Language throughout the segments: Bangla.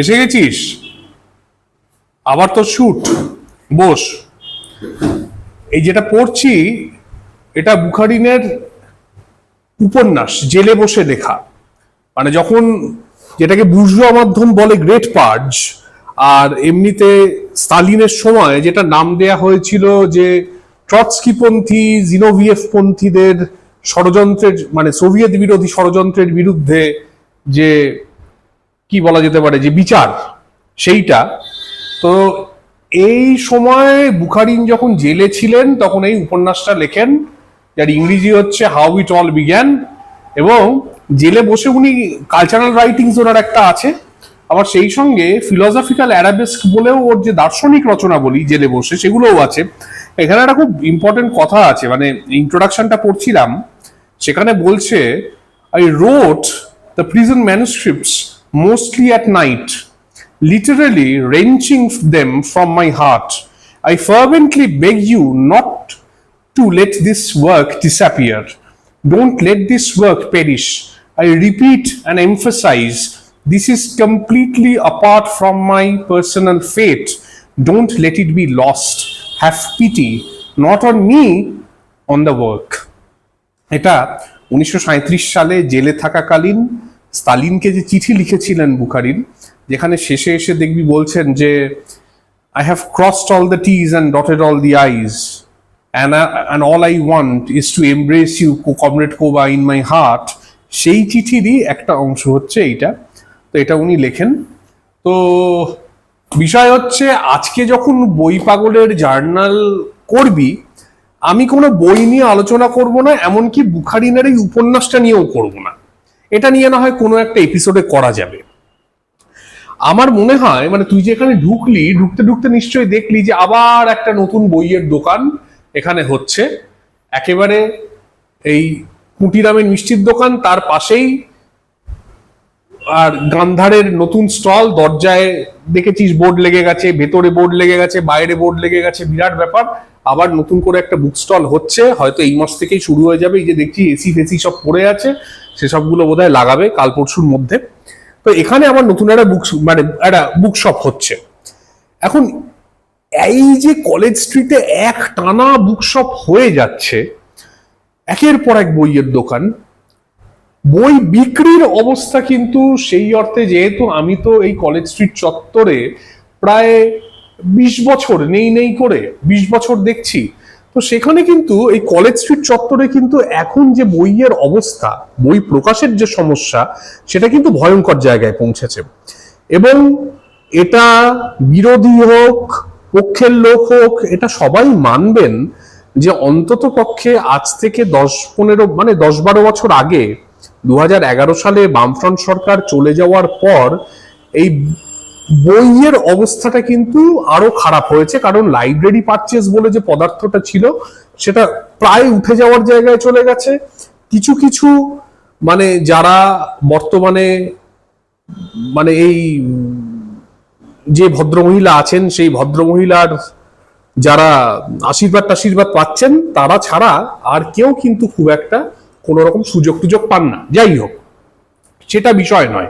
এসে গেছিস? আবার তো শুট বস। এই যেটা পড়ছি, এটা বুখারিনের উপন্যাস, জেলে বসে লেখা। মানে যখন যেটাকে বুর্জুয়া মাধ্যম বলে গ্রেট পার্জ, আর এমনিতে স্টালিনের সময় যেটা নাম দেয়া হয়েছিল যে ট্রটস্কিপন্থী জিনোভিয়েফ পন্থীদের ষড়যন্ত্রের মানে সোভিয়েত বিরোধী ষড়যন্ত্রের বিরুদ্ধে যে কি বলা যেতে পারে যে বিচার, সেইটা। তো এই সময় বুখারিন যখন জেলে ছিলেন, তখন এই উপন্যাসটা লেখেন, যার ইংরেজি হচ্ছে হাউ ইট অল বিজ্ঞান এবং জেলে বসে উনি কালচারাল রাইটিংস ওনার একটা আছে। আবার সেই সঙ্গে ফিলোসফিক্যাল অ্যারাবেস্ক বলেও ওর যে দার্শনিক রচনা বলি জেলে বসে, সেগুলোও আছে। এখানে একটা খুব ইম্পর্টেন্ট কথা আছে মানে ইন্ট্রোডাকশনটা পড়ছিলাম, সেখানে বলছে I wrote the prison manuscripts mostly at night, literally wrenching them from my heart. I fervently beg you not to let this work disappear. Don't let this work perish. I repeat and emphasize this is completely apart from my personal fate. Don't let it be lost. Have pity, not on me, on the work. এটা উনিশশো সালে জেলে থাকাকালীন স্তালিনকে যে চিঠি লিখেছিলেন বুখারিন যেখানে শেষে এসে দেখবি বলছেন যে I have crossed all the t's and dotted all the i's and and all I want is to embrace you co comrade Koba in my heart সেই চিঠিরই একটা অংশ হচ্ছে এইটা। তো এটা উনি লেখেন। তো বিষয় হচ্ছে, আজকে যখন বই পাগলের জার্নাল করবি, আমি কোনো বই নিয়ে আলোচনা করব না, এমনকি বুখারিনের এই উপন্যাসটা নিয়েও করব না। এটা নিয়ে না হয় কোনো একটা এপিসোডে করা যাবে। আমার মনে হয় মানে তুই যে এখানে ঢুকলি, ঢুকতে ঢুকতে নিশ্চয়ই দেখলি যে আবার একটা নতুন বইয়ের দোকান এখানে হচ্ছে। একেবারে এই কুটিরামের মিষ্টির দোকান, তার পাশেই আর গান্ধারের নতুন স্টল, দরজায় দেখেছিস বোর্ড লেগে গেছে, ভেতরে বোর্ড লেগে গেছে, বাইরে বোর্ড লেগে গেছে, বিরাট ব্যাপার। আবার নতুন করে একটা বুক স্টল হচ্ছে, হয়তো এই মাস থেকেই শুরু হয়ে যাবে। এই যে দেখছি এসি ফেসি সব পড়ে আছে, সেসবগুলো বোধহয় লাগাবে কাল পরশুর মধ্যে। তো এখানে আবার নতুন একটা বুক মানে একটা বুক শপ হচ্ছে। এখন এই যে কলেজ স্ট্রিটে এক টানা বুক শপ হয়ে যাচ্ছে, একের পর এক বইয়ের দোকান। বই বিক্রির অবস্থা কিন্তু সেই অর্থে যেহেতু আমি তো এই কলেজ স্ট্রিট চত্বরে প্রায় বিশ বছর, নেই নেই করে বিশ বছর দেখছি। তো সেখানে কিন্তু এই কলেজ স্ট্রিট চত্বরে কিন্তু এখন যে বইয়ের অবস্থা, বই প্রকাশের যে সমস্যা, সেটা কিন্তু ভয়ঙ্কর জায়গায় পৌঁছেছে। এবং এটা বিরোধী হোক, পক্ষের লোক হোক, এটা সবাই মানবেন যে অন্তত পক্ষে আজ থেকে দশ, পনেরো মানে দশ, বারো বছর আগে, দু হাজার এগারো সালে বামফ্রন্ট সরকার চলে যাওয়ার পর, এই বইয়ের অবস্থাটা কিন্তু আরও খারাপ হয়েছে, কারণ লাইব্রেরি পারচেস বলে যে পদার্থটা ছিল, সেটা প্রায় উঠে যাওয়ার জায়গায় চলে গেছে। কিছু কিছু মানে যারা বর্তমানে মানে এই যে ভদ্রমহিলা আছেন, সেই ভদ্রমহিলার যারা আশীর্বাদ টাশীর্বাদ পাচ্ছেন, তারা ছাড়া আর কেউ কিন্তু খুব একটা কোনো রকম সুযোগ টুযোগ পান না। যাই হোক সেটা বিষয় নয়।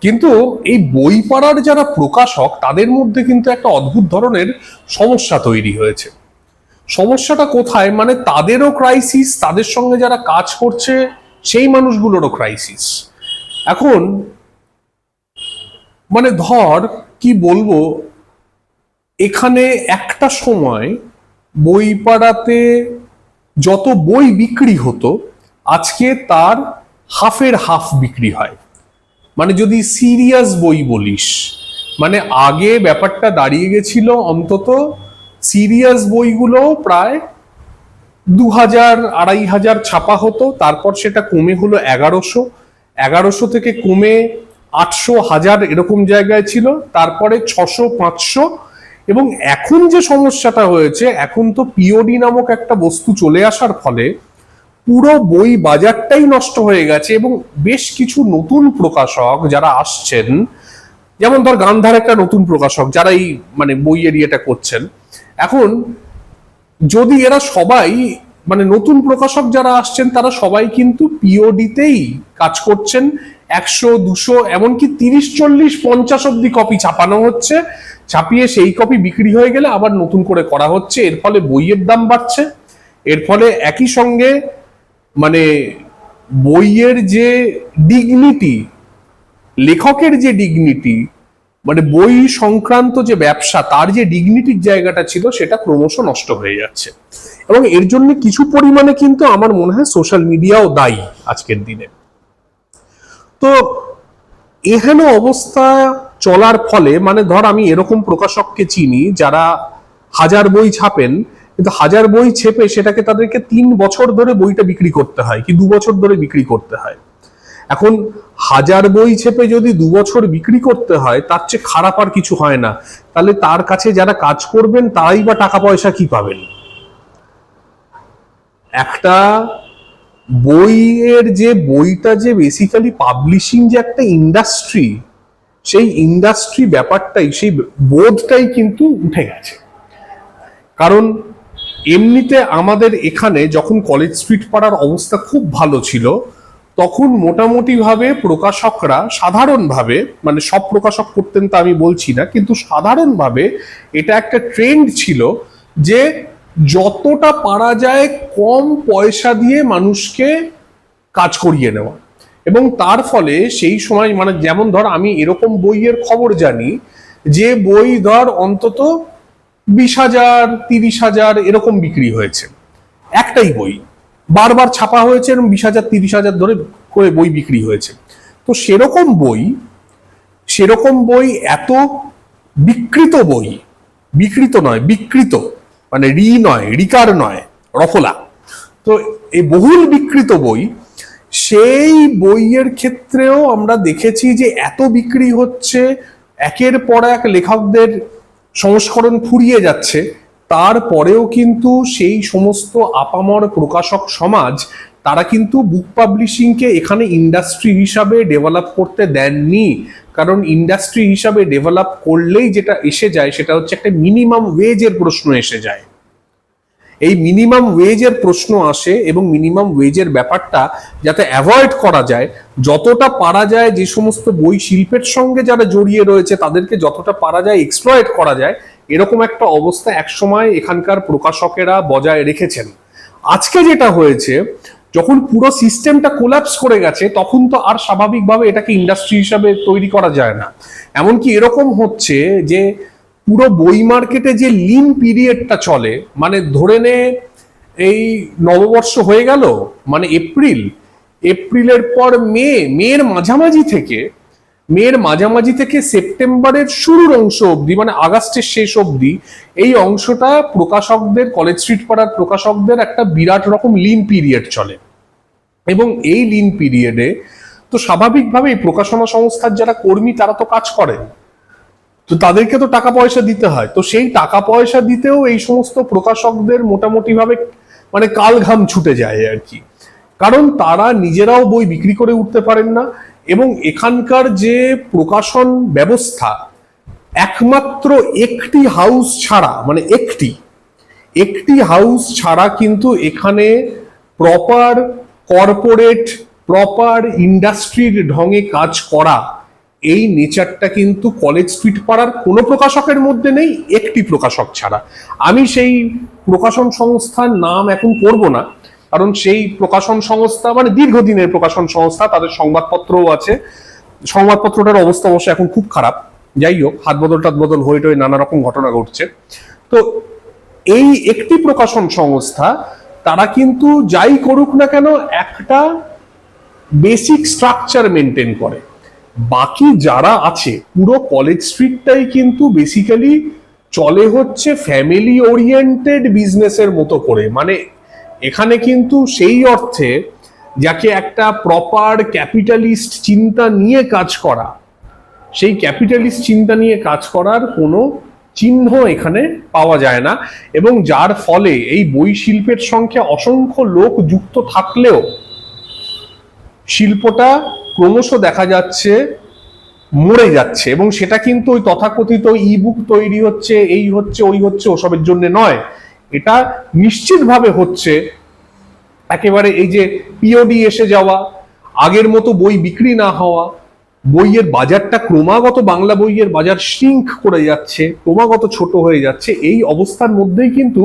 কিন্তু এই বই পড়ার যারা প্রকাশক, তাদের মধ্যে কিন্তু একটা অদ্ভুত ধরনের সমস্যা তৈরি হয়েছে। সমস্যাটা কোথায়? মানে তাদেরও ক্রাইসিস তাদের সঙ্গে যারা কাজ করছে, সেই মানুষগুলোরও ক্রাইসিস এখন মানে ধর, কি বলব? এখানে একটা সময় বই পাড়াতে যত বই বিক্রি হতো, আজকে তার হাফের হাফ বিক্রি হয়। মানে যদি সিরিয়াস বই বলিস মানে আগে ব্যাপারটা দাঁড়িয়ে গেছিল অন্তত সিরিয়াস বইগুলো প্রায় দু হাজার, আড়াই হাজার ছাপা হতো, তারপর সেটা কমে হলো এগারোশো। এগারোশো থেকে কমে আটশো হাজার এরকম জায়গায় ছিল, তারপরে ছশো, পাঁচশো। এবং এখন যে সমস্যাটা হয়েছে, এখন তো পিওডি নামক একটা বস্তু চলে আসার ফলে পুরো বই বাজারটাই নষ্ট হয়ে গেছে এবং বেশ কিছু নতুন প্রকাশক যারা আসছেন, যেমন ধর গান্ধার একটা নতুন প্রকাশক যারা এই মানে বই এরিয়াটা করছেন। এখন যদি এরা সবাই মানে নতুন প্রকাশক যারা আসছেন, তারা সবাই কিন্তু পিওডিতেই কাজ করছেন। একশো, দুশো, এমনকি তিরিশ, চল্লিশ, পঞ্চাশ অব্দি কপি ছাপানো হচ্ছে। ছাপিয়ে সেই কপি বিক্রি হয়ে গেলে আবার নতুন করে করা হচ্ছে। এর ফলে বইয়ের দাম বাড়ছে। এর ফলে একই সঙ্গে মানে বইয়ের যে ডিগনিটি লেখকের যে ডিগনিটি মানে বই সংক্রান্ত যে ব্যবসা, তার যে ডিগনিটির জায়গাটা ছিল, সেটা ক্রমশ নষ্ট হয়ে যাচ্ছে। এবং এর জন্য কিছু পরিমাণে কিন্তু আমার মনে হয় সোশ্যাল মিডিয়াও দায়ী আজকের দিনে। তো এহেন অবস্থা চলার ফলে মানে ধর আমি এরকম প্রকাশককে চিনি, যারা হাজার বই ছাপেন কিন্তু হাজার বই ছেপে সেটাকে তাদেরকে তিন বছর ধরে বইটা বিক্রি করতে হয় কি দু বছর ধরে বিক্রি করতে হয়। এখন হাজার বই ছেপে যদি দু বছর বিক্রি করতে হয়, তার চেয়ে খারাপ আর কিছু হয় না। তাহলে তার কাছে যারা কাজ করবেন, তারাই বা টাকা পয়সা কি পাবেন? একটা বইয়ের যে বইটা যে বেসিক্যালি পাবলিশিং যে একটা ইন্ডাস্ট্রি সেই ইন্ডাস্ট্রি ব্যাপারটাই, সেই বোধটাই কিন্তু উঠে গেছে। কারণ এমনিতে আমাদের এখানে যখন কলেজ স্ট্রিট পাড়ার অবস্থা খুব ভালো ছিল, তখন মোটামুটি ভাবে প্রকাশকরা সাধারণভাবে মানে সব প্রকাশক করতেন তা আমি বলছি না, কিন্তু সাধারণভাবে এটা একটা ট্রেন্ড ছিল যে যতটা পারা যায় কম পয়সা দিয়ে মানুষকে কাজ করিয়ে নেওয়া। এবং তার ফলে সেই সময় মানে যেমন ধর আমি এরকম বইয়ের খবর জানি, যে বই ধর অন্তত বিশ হাজার, তিরিশ হাজার এরকম বিক্রি হয়েছে। একটাই বই। বারবার ছাপা হয়েছে এবং বিশ হাজার, তিরিশ হাজার ধরে করে বই বিক্রি হয়েছে। তো সেরকম বই সেরকম বই এত বিকৃত বই, বিকৃত নয়, বিকৃত মানে রি নয়, রিকার নয়, রফলা। তো এই বহুল বিকৃত বই, সেই বইয়ের ক্ষেত্রেও আমরা দেখেছি যে এত বিক্রি হচ্ছে, একের পর এক লেখকদের সংস্করণ ফুরিয়ে যাচ্ছে। তারপরেও কিন্তু সেই সমস্ত আপামর প্রকাশক সমাজ, তারা কিন্তু বুক পাবলিশিংকে এখানে ইন্ডাস্ট্রি হিসাবে ডেভেলপ করতে দেননি। কারণ ইন্ডাস্ট্রি হিসাবে ডেভেলপ করলেই যেটা এসে যায়, সেটা হচ্ছে একটা মিনিমাম ওয়েজের প্রশ্ন এসে যায়। এই মিনিমাম ওয়েজের প্রশ্ন আসে এবং মিনিমাম ওয়েজের ব্যাপারটা যাতে অ্যাভয়েড করা যায়, যতটা পারা যায় যে সমস্ত বই শিল্পের সঙ্গে যারা জড়িয়ে রয়েছে তাদেরকে যতটা পারা যায় এক্সপ্লয়েট করা যায়, এরকম একটা অবস্থা একসময় এখানকার প্রকাশকেরা বজায় রেখেছেন। আজকে যেটা হয়েছে, যখন পুরো সিস্টেমটা কোলাপস করে গেছে, তখন তো আর স্বাভাবিকভাবে এটাকে ইন্ডাস্ট্রি হিসাবে তৈরি করা যায় না। এমনকি এরকম হচ্ছে যে পুরো বই মার্কেটে যে লিন পিরিয়ডটা চলে মানে ধরে নে এই নববর্ষ হয়ে গেল মানে এপ্রিল, এপ্রিলের পর মে, মের মাঝামাঝি থেকে, মের মাঝামাঝি থেকে সেপ্টেম্বরের শুরুর অংশ অবধি মানে আগস্টের শেষ অবধি, এই অংশটা প্রকাশকদের, কলেজ স্ট্রিট পাড়ার প্রকাশকদের একটা বিরাট রকম লিন পিরিয়ড চলে। এবং এই লিন পিরিয়ডে তো স্বাভাবিকভাবে এই প্রকাশনা সংস্থার যারা কর্মী, তারা তো কাজ করেন। তো তাদেরকে তো টাকা পয়সা দিতে হয়। তো সেই টাকা পয়সা দিতেও এই সমস্ত প্রকাশকদের মোটামুটি ভাবে মানে কাল ঘাম ছুটে যায় আর কি। কারণ তারা নিজেরাও বই বিক্রি করে উঠতে পারেন না এবং এখানকার যে প্রকাশন ব্যবস্থা একমাত্র একটি হাউস ছাড়া মানে একটি একটি হাউস ছাড়া কিন্তু এখানে প্রপার কর্পোরেট প্রপার ইন্ডাস্ট্রির ঢঙে কাজ করা এই নেচারটা কিন্তু কলেজ স্ট্রিট পাড়ার কোনো প্রকাশকের মধ্যে নেই, একটি প্রকাশক ছাড়া। আমি সেই প্রকাশন সংস্থার নাম এখন করব না, কারণ সেই প্রকাশন সংস্থা মানে দীর্ঘদিনের প্রকাশন সংস্থা, তাদের সংবাদপত্রও আছে। সংবাদপত্রটার অবস্থা অবশ্য এখন খুব খারাপ। যাই হোক, হাত বদল টাত বদল, হয়ে টয়ে নানা রকম ঘটনা ঘটছে। তো এই একটি প্রকাশন সংস্থা, তারা কিন্তু যাই করুক না কেন একটা বেসিক স্ট্রাকচার মেনটেন করে। বাকি যারা আছে, পুরো কলেজ স্ট্রিটটাই কিন্তু বেসিক্যালি চলে হচ্ছে ফ্যামিলি ওরিয়েন্টেড বিজনেসের মতো করে। মানে এখানে কিন্তু সেই অর্থে যাকে একটা প্রপার ক্যাপিটালিস্ট চিন্তা নিয়ে কাজ করা, সেই ক্যাপিটালিস্ট চিন্তা নিয়ে কাজ করার কোনো চিহ্ন এখানে পাওয়া যায় না এবং যার ফলে এই বই শিল্পের সঙ্গে অসংখ্য লোক যুক্ত থাকলেও শিল্পটা ক্রমশ দেখা যাচ্ছে মরে যাচ্ছে এবং সেটা কিন্তু ওই তথাকথিত ইবুক তৈরি হচ্ছে, এই হচ্ছে, ওই হচ্ছে, ওসবের জন্য নয়। এটা নিশ্চিতভাবে হচ্ছে একেবারে এই যে পিওডি এসে যাওয়া, আগের মতো বই বিক্রি না হওয়া, বইয়ের বাজারটা ক্রমাগত বাংলা বইয়ের বাজার শ্রিঙ্ক করে যাচ্ছে, ক্রমাগত ছোট হয়ে যাচ্ছে, এই অবস্থার মধ্যেই কিন্তু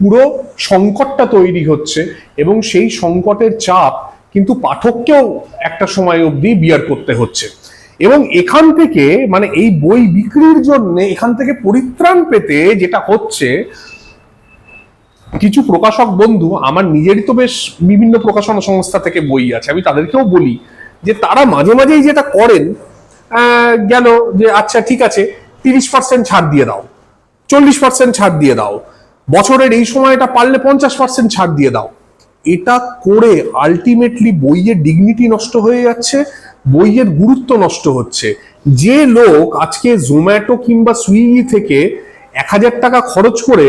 পুরো সংকটটা তৈরি হচ্ছে এবং সেই সংকটের চাপ কিন্তু পাঠককেও একটা সময় অবধি বিয়ার করতে হচ্ছে। এবং এখান থেকে মানে এই বই বিক্রির জন্য এখান থেকে পরিত্রাণ পেতে যেটা হচ্ছে, কিছু প্রকাশক বন্ধু, আমার নিজেরই তো বেশ বিভিন্ন প্রকাশনা সংস্থা থেকে বই আছে, আমি তাদেরকেও বলি যে তারা মাঝে মাঝেই যেটা করেন গেল যে আচ্ছা ঠিক আছে, তিরিশ পার্সেন্ট ছাড় দিয়ে দাও, চল্লিশ পার্সেন্ট ছাড় দিয়ে দাও, বছরের এই সময়টা পারলে পঞ্চাশ পার্সেন্ট ছাড় দিয়ে দাও। এটা করে আলটিমেটলি বইয়ের ডিগনিটি নষ্ট হয়ে যাচ্ছে, বইয়ের গুরুত্ব নষ্ট হচ্ছে। যে লোক আজকে জোম্যাটো কিংবা সুইগি থেকে এক হাজার টাকা খরচ করে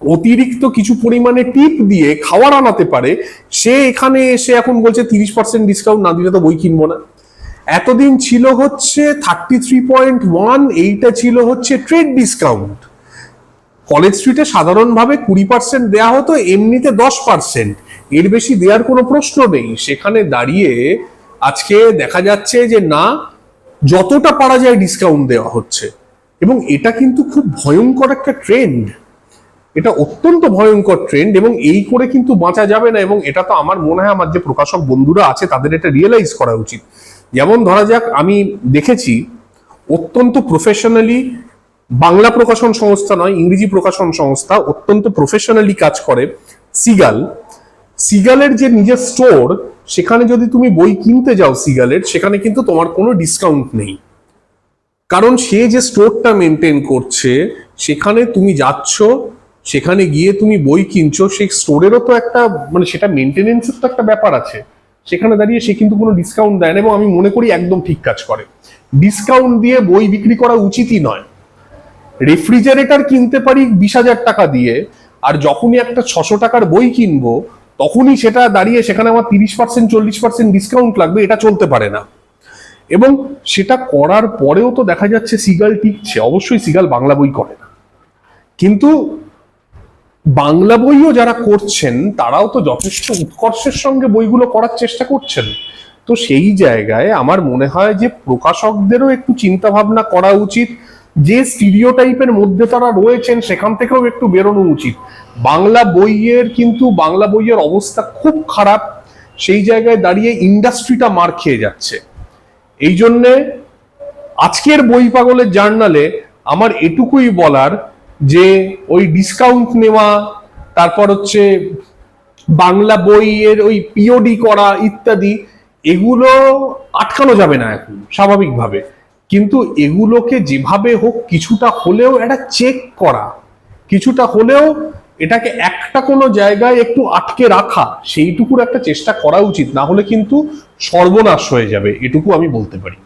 অতিরিক্ত কিছু পরিমাণে টিপ দিয়ে খাবার আনাতে পারে, সে এখানে এসে এখন বলছে তিরিশ পার্সেন্ট ডিসকাউন্ট না দিলে তো বই কিনবো না। এতদিন ছিল হচ্ছে থার্টি থ্রি পয়েন্ট ওয়ান এইটা ছিল হচ্ছে ট্রেড ডিসকাউন্ট কলেজ স্ট্রিটে সাধারণভাবে কুড়ি পার্সেন্ট দেওয়া হতো, এমনিতে দশ পার্সেন্ট এর বেশি দেওয়ার কোনো প্রশ্ন নেই। সেখানে দাঁড়িয়ে আজকে দেখা যাচ্ছে যে না, যতটা পারা যায় ডিসকাউন্ট দেওয়া হচ্ছে। এবং এটা কিন্তু খুব ভয়ঙ্কর একটা ট্রেন্ড এটা অত্যন্ত ভয়ঙ্কর ট্রেন্ড এবং এই করে কিন্তু বাঁচা যাবে না এবং এটা তো আমার মনে হয় আমার যে প্রকাশক বন্ধুরা আছে, তাদের এটা রিয়েলাইজ করা উচিত। যেমন ধরা যাক, আমি দেখেছি, অত্যন্ত প্রফেশনালি বাংলা প্রকাশন সংস্থা নয়, ইংরেজি প্রকাশন সংস্থা অত্যন্ত প্রফেশনালি কাজ করে, সিগাল। সিগালের যে নিজের স্টোর, সেখানে যদি তুমি বই কিনতে যাও সিগালের, সেখানে কিন্তু তোমার কোনো ডিসকাউন্ট নেই। কারণ সে যে স্টোরটা মেনটেন করছে, সেখানে তুমি যাচ্ছ, সেখানে গিয়ে তুমি বই কিনছো, সেই স্টোরেরও তো একটা মানে সেটা মেনটেনেন্সের তো একটা ব্যাপার আছে। সেখানে দাঁড়িয়ে সে কিন্তু কোনো ডিসকাউন্ট দেয় না এবং আমি মনে করি একদম ঠিক কাজ করে। ডিসকাউন্ট দিয়ে বই বিক্রি করা উচিতই নয়। রেফ্রিজারেটর কিনতে পারি বিশ হাজার টাকা দিয়ে, আর যখনই একটা ছশো টাকার বই কিনবো, তখনই সেটা দাঁড়িয়ে সেখানে আমার তিরিশ পার্সেন্ট চল্লিশ পার্সেন্ট ডিসকাউন্ট লাগবে, এটা চলতে পারে না। এবং সেটা করার পরেও তো দেখা যাচ্ছে সিগাল টিকছে, অবশ্যই সিগাল বাংলা বই করে না। কিন্তু বাংলা বইও যারা করছেন, তারাও তো যথেষ্ট উৎকর্ষের সঙ্গে বইগুলো করার চেষ্টা করছেন। তো সেই জায়গায় আমার মনে হয় যে প্রকাশকদেরও একটু চিন্তা ভাবনা করা উচিত যে স্টিরিও টাইপের মধ্যে তারা রয়েছেন, সেখান থেকেও একটু বেরোনো উচিত। বাংলা বইয়ের কিন্তু, বাংলা বইয়ের অবস্থা খুব খারাপ। সেই জায়গায় দাঁড়িয়ে ইন্ডাস্ট্রিটা মার খেয়ে যাচ্ছে। এই জন্যে আজকের বই পাগলের জার্নালে আমার এটুকুই বলার যে, ওই ডিসকাউন্ট নেওয়া, তারপর হচ্ছে বাংলা বইয়ের ওই পিওডি করা ইত্যাদি, এগুলো আটকানো যাবে না এখন, স্বাভাবিকভাবে। কিন্তু এগুলোকে যেভাবে হোক কিছুটা হলেও এটা চেক করা, কিছুটা হলেও এটাকে একটা কোনো জায়গায় একটু আটকে রাখা, সেইটুকুর একটা চেষ্টা করা উচিত, না হলে কিন্তু সর্বনাশ হয়ে যাবে, এটুকু আমি বলতে পারি।